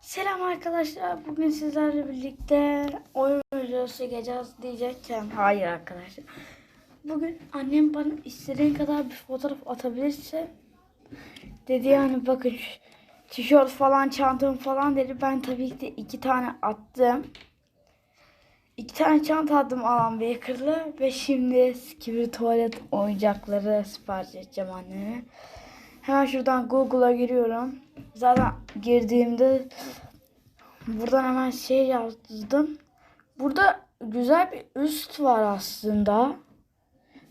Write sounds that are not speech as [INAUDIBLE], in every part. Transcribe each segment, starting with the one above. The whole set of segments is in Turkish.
Selam arkadaşlar. Bugün sizlerle birlikte oyun videosu çekeceğiz diyecekken hayır arkadaşlar. Bugün annem bana istediğin kadar bir fotoğraf atabilirse dedi yani bakın tişört falan çantam falan dedi. Ben tabii ki de iki tane attım. İki tane çanta attım Alan Baker'lı ve şimdi Skibidi tuvalet oyuncakları sipariş edeceğim anneme. Hemen şuradan Google'a giriyorum. Zaten girdiğimde buradan hemen şey yazdım. Burada güzel bir üst var aslında.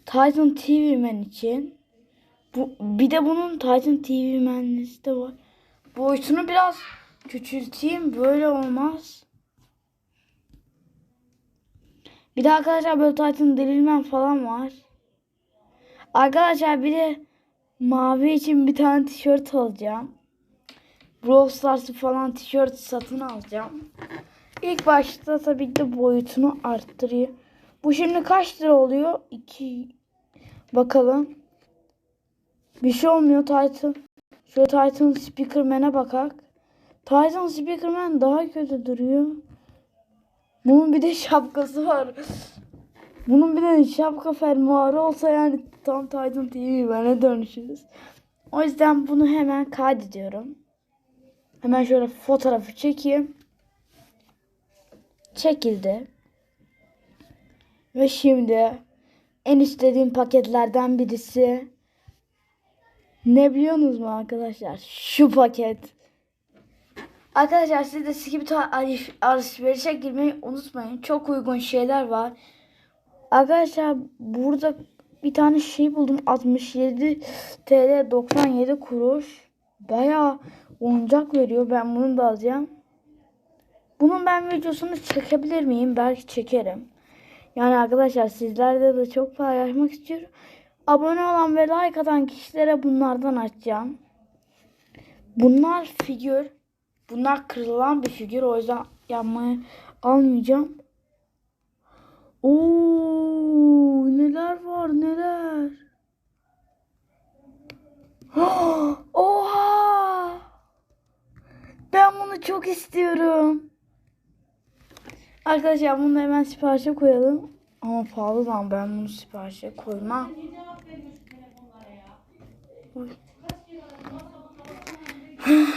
Titan TV Man için. Bu, bir de bunun Titan TV Man'lisi de var. Boyutunu biraz küçülteyim. Böyle olmaz. Bir de arkadaşlar böyle Titan Drillman falan var. Arkadaşlar bir de mavi için bir tane tişört alacağım. Brawl Stars'ı falan tişört satın alacağım. İlk başta tabii ki boyutunu arttırıyor. Bu şimdi kaç lira oluyor? 2 bakalım. Bir şey olmuyor Titan. Şöyle Titan Speakerman'e bakak. Titan Speakerman daha kötü duruyor. Bunun bir de şapkası var. Bunun bir de şapka fermuarı olsa yani tam Titan TV bana dönüşürüz. O yüzden bunu hemen kaydediyorum. Hemen şöyle fotoğrafı çekeyim. Çekildi. Ve şimdi en istediğim paketlerden birisi ne biliyorsunuz mu arkadaşlar? Şu paket. Arkadaşlar siz de Skip alışverişe girmeyi unutmayın. Çok uygun şeyler var. Arkadaşlar burada bir tane şey buldum 67 TL 97 kuruş. Bayağı oyuncak veriyor. Ben bunu da alacağım. Bunun ben videosunu çekebilir miyim? Belki çekerim. Yani arkadaşlar sizlerle de çok paylaşmak istiyorum. Abone olan ve like atan kişilere bunlardan açacağım. Bunlar figür. Bunlar kırılan bir figür. O yüzden yapmayı almayacağım. Oo, neler var neler. [GASPS] Oha! Ben bunu çok istiyorum. Arkadaşlar bunu hemen siparişe koyalım. Ama pahalı lan ben bunu siparişe koymam. Oy. [SIGHS]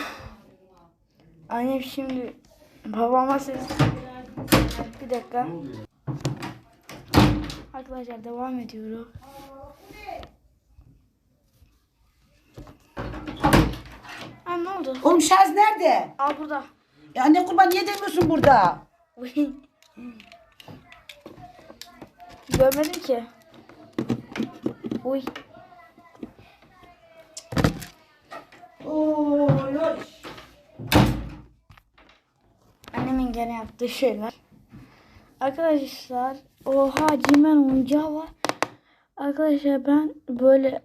Annem şimdi babama ses. Bir dakika. Arkadaşlar devam ediyorum. Ha ne oldu? Oğlum Şaz nerede? Al burada. Ya anne kurban niye demiyorsun burada? [LAUGHS] Görmedim ki. Uy. Oy oy. Annemin gene yaptığı şeyler. Arkadaşlar oha cimen oyuncağı var. Arkadaşlar ben böyle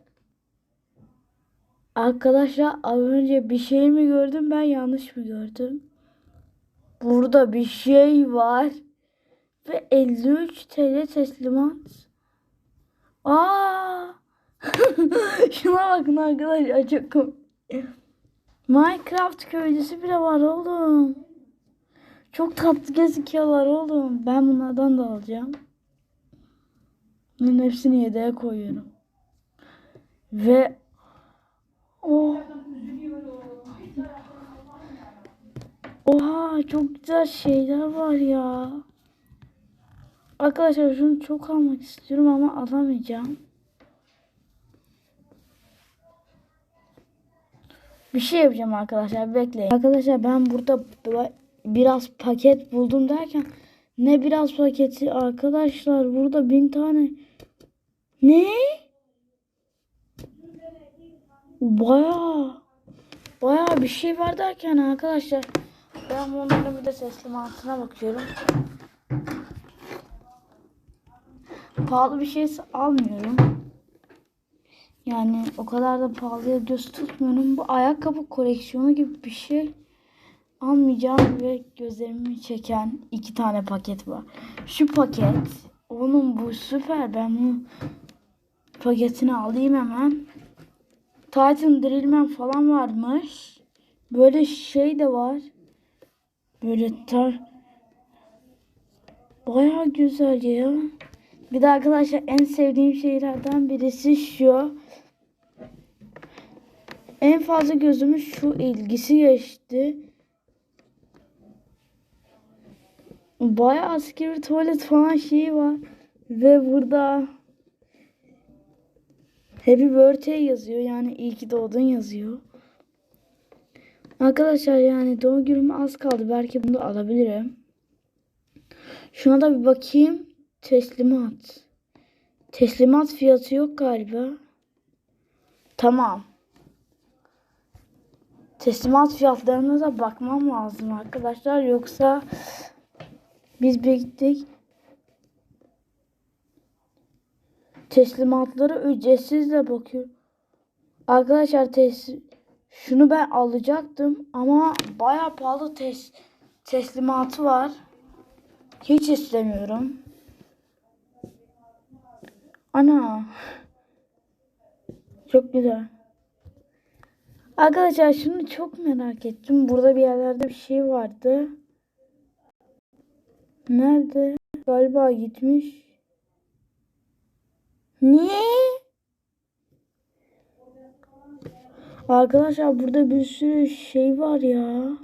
Arkadaşlar az önce bir şey mi gördüm ben yanlış mı gördüm? Burada bir şey var. Ve 53 TL teslimat. Aa! [LAUGHS] Şuna bakın arkadaşlar çok. Minecraft köylüsü bile var oğlum. Çok tatlı gözüküyorlar oğlum. Ben bunlardan da alacağım. Bunun hepsini yedeğe koyuyorum. Ve oh. Oha çok güzel şeyler var ya. Arkadaşlar şunu çok almak istiyorum ama alamayacağım. Bir şey yapacağım arkadaşlar bekleyin. Arkadaşlar ben burada biraz paket buldum derken ne biraz paketi arkadaşlar burada bin tane ne? Baya baya bir şey var derken arkadaşlar ben bunların bir de teslimatına bakıyorum. Pahalı bir şeyse almıyorum. Yani o kadar da pahalıya göz tutmuyorum. Bu ayakkabı koleksiyonu gibi bir şey almayacağım ve gözlerimi çeken iki tane paket var. Şu paket, onun bu süper. Ben bunun paketini alayım hemen. Titan Drillman falan varmış. Böyle şey de var. Böyle. Baya güzel ya. Bir de arkadaşlar en sevdiğim şeylerden birisi şu. En fazla gözümü şu ilgisi geçti. Bayağı askeri tuvalet falan şeyi var. Ve burada Happy Birthday yazıyor. Yani iyi ki doğdun yazıyor. Arkadaşlar yani doğum günüm az kaldı. Belki bunu da alabilirim. Şuna da bir bakayım. Teslimat. Teslimat fiyatı yok galiba. Tamam. Teslimat fiyatlarına da bakmam lazım arkadaşlar. Yoksa biz biriktik. Teslimatları ücretsiz de bakıyor. Arkadaşlar tes şunu ben alacaktım ama baya pahalı tes teslimatı var. Hiç istemiyorum. Ana. Çok güzel. Arkadaşlar şunu çok merak ettim. Burada bir yerlerde bir şey vardı. Nerede? Galiba gitmiş. Niye? Arkadaşlar burada bir sürü şey var ya.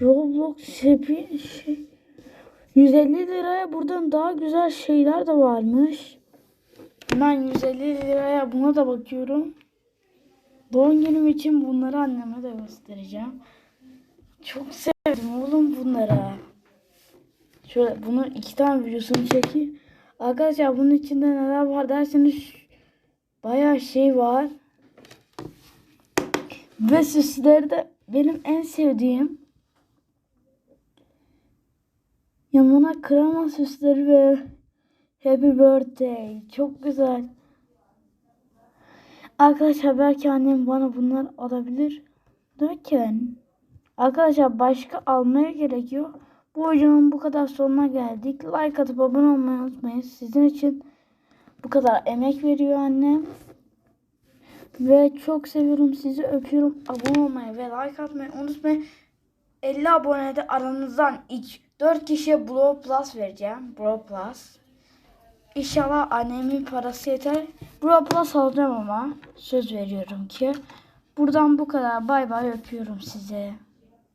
Roblox sepi şey. 150 liraya buradan daha güzel şeyler de varmış. Ben 150 liraya buna da bakıyorum. Doğum günüm için bunları anneme de göstereceğim. Çok sevdim oğlum bunları. Şöyle bunu iki tane videosunu çekeyim. Arkadaşlar bunun içinde neler var derseniz bayağı şey var. Ve süsleri de benim en sevdiğim yanına krema süsleri ve Happy Birthday. Çok güzel. Arkadaşlar belki annem bana bunlar alabilir. Derken arkadaşlar başka almaya gerekiyor. Bu videonun bu kadar sonuna geldik. Like atıp abone olmayı unutmayın. Sizin için bu kadar emek veriyor annem. Ve çok seviyorum sizi öpüyorum. Abone olmayı ve like atmayı unutmayın. 50 abonede aranızdan ilk 4 kişiye Bro Plus vereceğim. Bro Plus. İnşallah annemin parası yeter. Bro Plus alacağım ama söz veriyorum ki. Buradan bu kadar. Bay bay öpüyorum sizi.